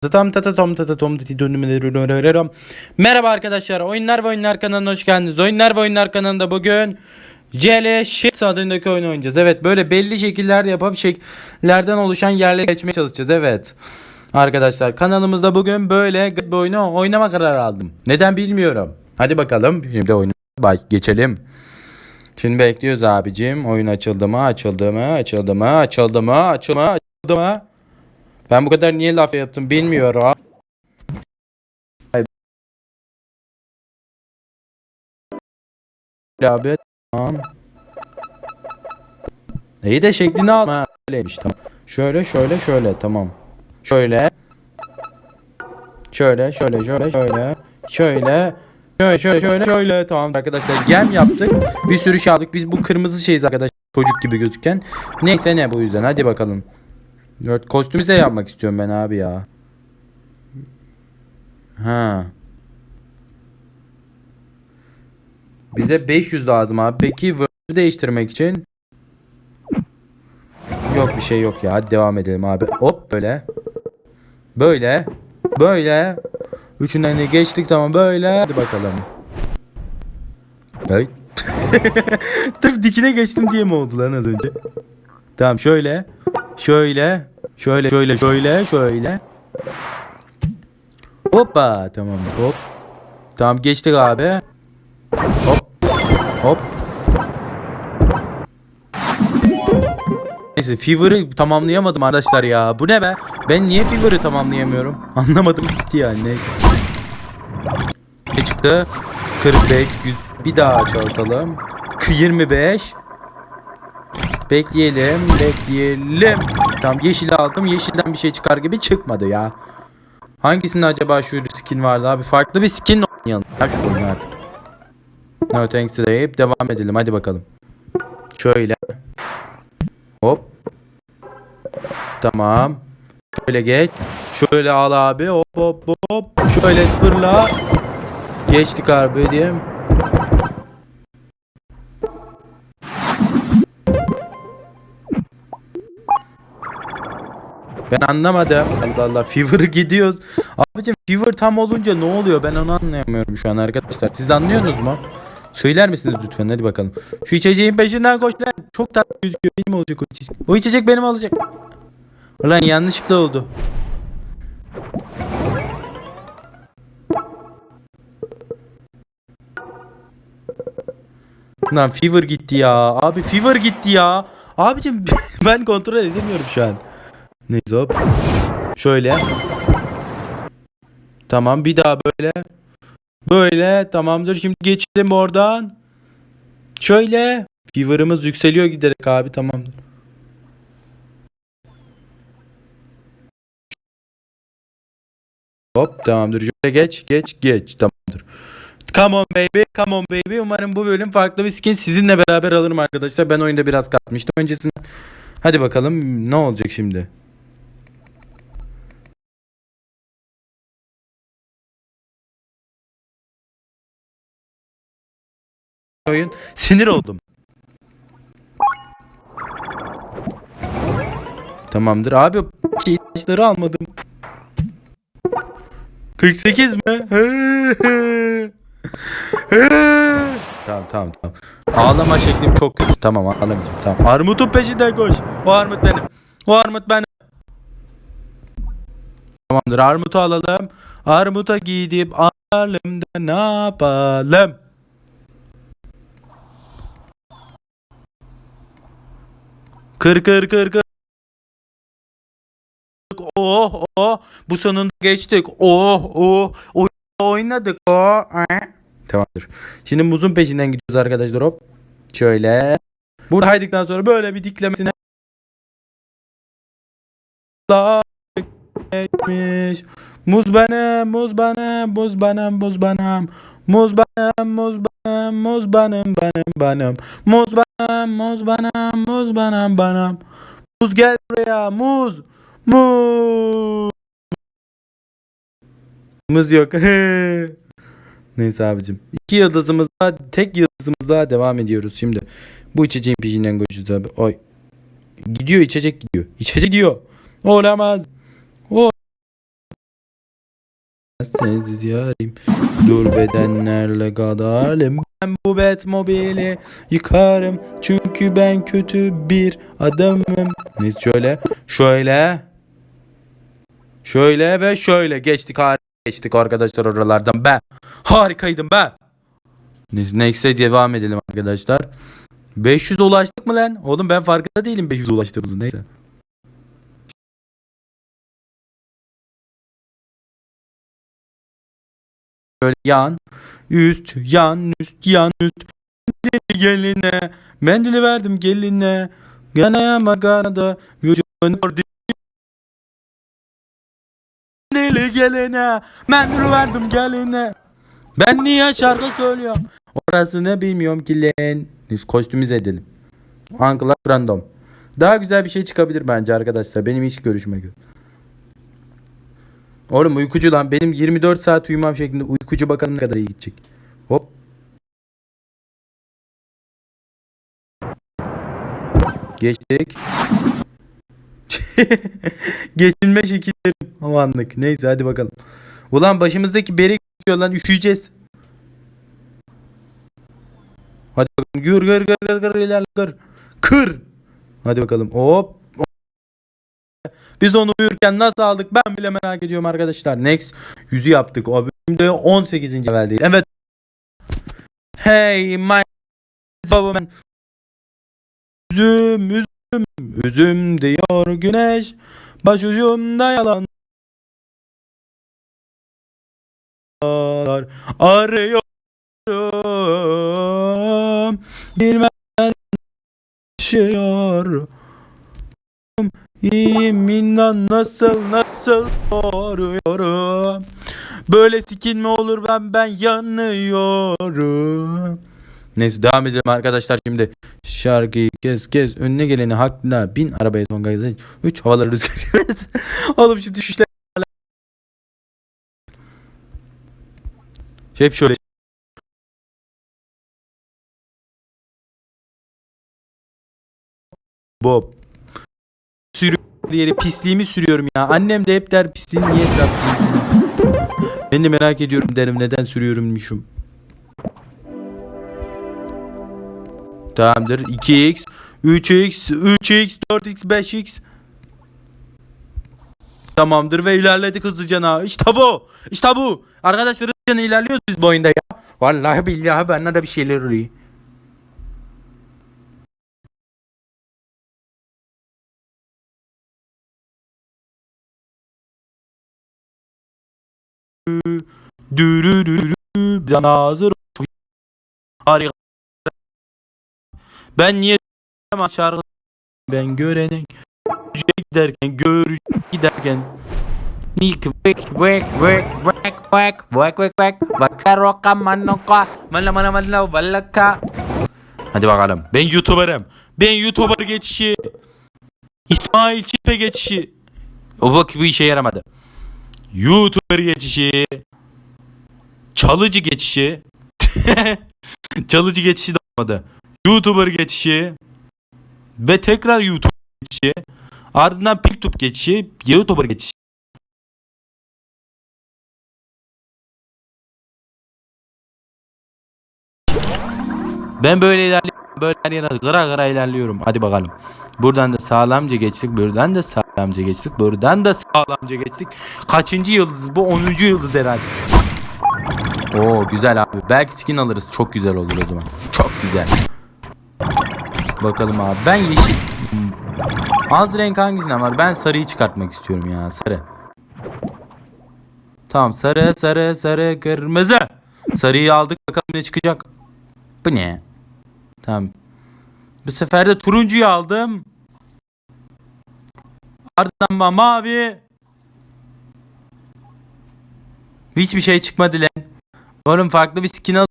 Tam tata tom tata tom titi dönümlerim. Merhaba arkadaşlar. Oyunlar ve Oyunlar kanalına hoş geldiniz. Oyunlar ve Oyunlar kanalında bugün CL Shit adındaki oyun oynayacağız. Evet böyle belli şekillerde yapıp şekillerden oluşan yerlere geçmeye çalışacağız. Evet. Arkadaşlar kanalımızda bugün böyle bir oyunu oynama kararı aldım. Neden bilmiyorum. Hadi bakalım. Şimdi oyunu geçelim. Şimdi bekliyoruz abicim. Oyun açıldı mı? Açıldı mı? Açıldı mı? Açıldı mı? Açıldı mı? Açıldı mı? Ben bu kadar niye laf yaptım bilmiyorum. Abi tamam. İyi de şeklini alma. Öyleymiş tamam. Şöyle şöyle şöyle tamam. Şöyle. Şöyle şöyle şöyle şöyle. Şöyle. Şöyle şöyle şöyle şöyle tamam arkadaşlar gem yaptık. Bir sürü şey aldık. Biz bu kırmızı şeyiz arkadaşlar. Çocuk gibi gözüken. Neyse ne bu yüzden hadi bakalım. Dört kostümüze yapmak istiyorum ben abi ya. Ha. Bize 500 lazım abi. Peki Word'ü değiştirmek için? Yok bir şey yok ya. Hadi devam edelim abi. Hop böyle. Böyle. Böyle. Üçünden de geçtik tamam böyle. Hadi bakalım. Hey. Tıp dikine geçtim diye mi oldu lan az önce? Tamam şöyle. Şöyle. Şöyle şöyle şöyle şöyle. Hoppa tamam hop. Tamam geçtik abi. Hop. Hop. Neyse Fever'ı tamamlayamadım arkadaşlar ya. Bu ne be? Ben niye Fever'ı tamamlayamıyorum? Anlamadım gitti yani. Ne çıktı? 45. 100. Bir daha çoğaltalım. 25. Bekleyelim, bekleyelim. Tamam yeşili aldım. Yeşilden bir şey çıkar gibi çıkmadı ya. Hangisinde acaba şu skin vardı abi? Farklı bir skin oynayalım. Ya şu oyunu artık. No thanks deyip devam edelim. Hadi bakalım. Şöyle. Hop. Tamam. Şöyle geç. Şöyle al abi. Hop hop hop. Şöyle fırla. Geçtik abi diyeyim. Ben anlamadım. Allah Allah Fever gidiyoruz. Abicim Fever tam olunca ne oluyor ben onu anlayamıyorum şu an arkadaşlar. Siz anlıyorsunuz mu? Söyler misiniz lütfen hadi bakalım. Şu içeceğin peşinden koş lan. Çok tatlı gözüküyor. Benim olacak o içecek. O içecek benim olacak. Ulan yanlışlıkla oldu. Lan Fever gitti ya. Abi Fever gitti ya. Abicim ben kontrol edemiyorum şu an. Neyse hop. Şöyle. Tamam bir daha böyle. Böyle tamamdır. Şimdi geçelim oradan. Şöyle. Fever'ımız yükseliyor giderek abi tamamdır. Hop tamamdır. Şöyle geç geç geç tamamdır. Come on baby, come on baby. Umarım bu bölüm farklı bir skin sizinle beraber alırım arkadaşlar. Ben oyunda biraz kasmıştım öncesinde. Hadi bakalım ne olacak şimdi. Oyun. Sinir oldum. Tamamdır. Abi ki taşları almadım. 48 mi? tamam tamam tamam. Ağlama şeklim çok kötü. Tamam ağlamayacağım. Tamam. Armut'un peşinden koş. O armut benim. O armut benim. Tamamdır. Armut'u alalım. Armut'a gidip alalım da ne yapalım? Kır kır kır kır. Oh oh bu sonunda geçtik. Oh oh oy- oynadık. Oh. eh. Tamamdır. Şimdi muzun peşinden gidiyoruz arkadaşlar hop. Şöyle. Burada haydıktan sonra böyle bir diklemesine etmiş. Muz benim, muz benim, muz benim, muz benim. Muz benim, muz benim, muz benim, benim, benim. Muz benim, muz benim, muz benim, benim. Muz gel buraya, muz. Muz. Muz yok. Neyse abicim. İki yıldızımızla, tek yıldızımızla devam ediyoruz şimdi. Bu içeceğin peşinden koşuyoruz abi. Oy. Gidiyor içecek gidiyor. İçecek gidiyor. Olamaz. Sensiz yarim Dur bedenlerle gadalim. Ben bu Batmobile'i yıkarım Çünkü ben kötü bir adamım. Neyse şöyle Şöyle. Şöyle ve şöyle. Geçtik harika geçtik arkadaşlar oralardan. Ben harikaydım ben. Neyse devam edelim arkadaşlar. 500 ulaştık mı lan? Oğlum ben farkında değilim 500 ulaştığımızın neyse. Şöyle yan, üst, yan, üst, yan, üst. Mendili geline, mendili verdim geline. Yanaya makarada, vücudunu. Mendili geline, mendili verdim geline. Ben niye şarkı söylüyorum? Orasını bilmiyorum ki lan. Biz kostümize edelim. Uncle random. Daha güzel bir şey çıkabilir bence arkadaşlar. Benim hiç görüşüme göre. Oğlum uykucu lan. Benim 24 saat uyumam şeklinde uykucu bakalım ne kadar iyi gidecek. Hop. Geçtik. Geçilme şekillerim. Amanlık. Neyse hadi bakalım. Ulan başımızdaki beri gidiyor lan üşüyeceğiz. Hadi bakalım. Gür gür gür gür gür ilerle gür. Kır. Hadi bakalım. Hop. Biz onu uyurken nasıl aldık ben bile merak ediyorum arkadaşlar. Next. Yüzü yaptık. O bölümde 18. leveldeyiz. Evet. Hey my ben. Üzüm üzüm üzüm diyor güneş. Başucumda yalan. Arıyorum. Bilmem yaşıyor. İyiyim inan nasıl nasıl soruyorum. Böyle skin mi olur ben ben yanıyorum. Neyse devam edelim arkadaşlar şimdi. Şarkıyı kes kes önüne geleni hakkında bin arabaya son gayda 3 havaları rüzgar. Oğlum şu düşüşler. Hep şöyle. Bob. Yeri pisliğimi sürüyorum ya. Annem de hep der pisliğini niye etrafı sürüyorsun? Ben de merak ediyorum derim neden sürüyorummuşum. Tamamdır. 2x, 3x, 3x, 4x, 5x. Tamamdır ve ilerledik hızlıca. İşte bu. İşte bu. Arkadaşlar hızlıca ilerliyoruz biz bu oyunda ya. Vallahi billahi bende de bir şeyler oluyor. Dürürürü ben hazır harika. Ben niye şarkı ben görene giderken gör giderken. Nik vek vek vek vek vek vek vek vek. Vakaroka manoka mala mala mala valaka Hadi bakalım. Ben youtuberım. Ben youtuber geçişi. İsmail Çipe geçişi. O bak bu işe yaramadı. YouTuber geçişi Çalıcı geçişi Çalıcı geçişi de olmadı YouTuber geçişi Ve tekrar YouTuber geçişi Ardından PicTube geçişi YouTuber geçişi Ben böyle ilerliyorum. Böyle her yere gıra gıra ilerliyorum. Hadi bakalım. Buradan da sağlamca geçtik. Buradan da sağlamca geçtik. Buradan da sağlamca geçtik. Kaçıncı yıldız bu? 10. yıldız herhalde. Oo güzel abi. Belki skin alırız. Çok güzel olur o zaman. Çok güzel. Bakalım abi. Ben yeşil. Az renk hangisinden var? Ben sarıyı çıkartmak istiyorum ya. Sarı. Tamam sarı sarı sarı kırmızı. Sarıyı aldık bakalım ne çıkacak. Bu ne? Tamam. Bu sefer de turuncuyu aldım. Ardından ma- mavi. Hiçbir şey çıkmadı lan. Umarım farklı bir skin al